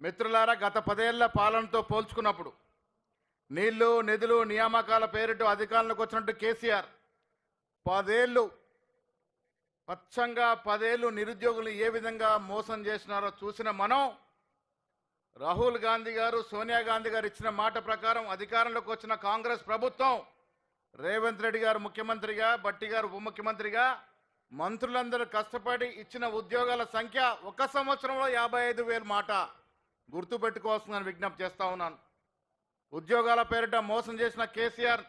మిత్రులారా గత పదేళ్ళ పాలనతో పోల్చుకున్నప్పుడు నీళ్ళు నిధులు నియామకాల పేరిట అధికారంలోకి వచ్చినట్టు కేసీఆర్ పదేళ్ళు పచ్చంగా పదేళ్ళు నిరుద్యోగులు ఏ విధంగా మోసం చేసినారో చూసిన మనం రాహుల్ గాంధీ గారు సోనియా గాంధీ గారు ఇచ్చిన మాట ప్రకారం అధికారంలోకి వచ్చిన కాంగ్రెస్ ప్రభుత్వం రేవంత్ రెడ్డి గారు ముఖ్యమంత్రిగా బట్టి గారు ఉప ముఖ్యమంత్రిగా మంత్రులందరూ కష్టపడి ఇచ్చిన ఉద్యోగాల సంఖ్య ఒక సంవత్సరంలో యాభై ఐదు వేలు మాట. గుర్తుపెట్టుకోవాల్సిందని విజ్ఞప్తి చేస్తా ఉన్నాను. ఉద్యోగాల పేరిట మోసం చేసిన కేసీఆర్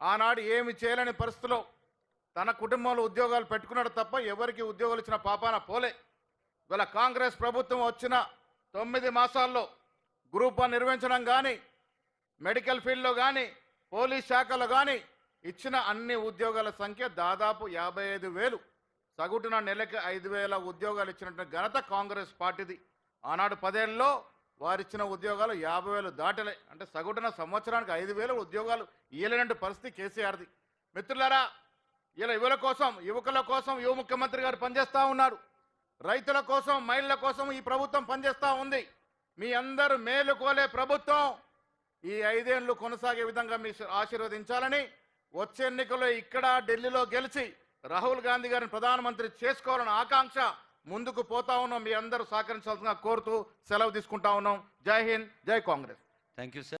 ఆనాడు ఏమి చేయలేని పరిస్థితిలో తన కుటుంబంలో ఉద్యోగాలు పెట్టుకున్నాడు తప్ప ఎవరికి ఉద్యోగాలు ఇచ్చిన పాపాన పోలే. ఇవాళ కాంగ్రెస్ ప్రభుత్వం వచ్చిన తొమ్మిది మాసాల్లో గ్రూప్ వన్ నిర్వహించడం కానీ మెడికల్ ఫీల్డ్లో కానీ పోలీస్ శాఖలో కానీ ఇచ్చిన అన్ని ఉద్యోగాల సంఖ్య దాదాపు యాభై ఐదు వేలు. సగటున నెలకి ఐదు వేల ఉద్యోగాలు ఇచ్చినటువంటి ఘనత కాంగ్రెస్ పార్టీది. ఆనాడు పదేళ్ళలో వారిచ్చిన ఉద్యోగాలు యాభై వేలు దాటలే. అంటే సగటున సంవత్సరానికి ఐదు వేల ఉద్యోగాలు ఇయ్యలేనట్టు పరిస్థితి కేసీఆర్ది. మిత్రులారా ఇలా యువల కోసం యువకుల కోసం యువ ముఖ్యమంత్రి గారు పనిచేస్తూ ఉన్నారు. రైతుల కోసం మహిళల కోసం ఈ ప్రభుత్వం పనిచేస్తూ ఉంది. మీ అందరూ మేలుకోలే ప్రభుత్వం. ఈ ఐదేళ్ళు కొనసాగే విధంగా మీ ఆశీర్వదించాలని వచ్చే ఎన్నికల్లో ఇక్కడ ఢిల్లీలో గెలిచి రాహుల్ గాంధీ గారిని ప్రధానమంత్రి చేసుకోవాలని ఆకాంక్ష. ముందుకు పోతా ఉన్నాం. మీ అందరూ సహకరించాల్సిన కోరుతూ సెలవు తీసుకుంటా ఉన్నాం. జై హింద్ జై కాంగ్రెస్. Thank you sir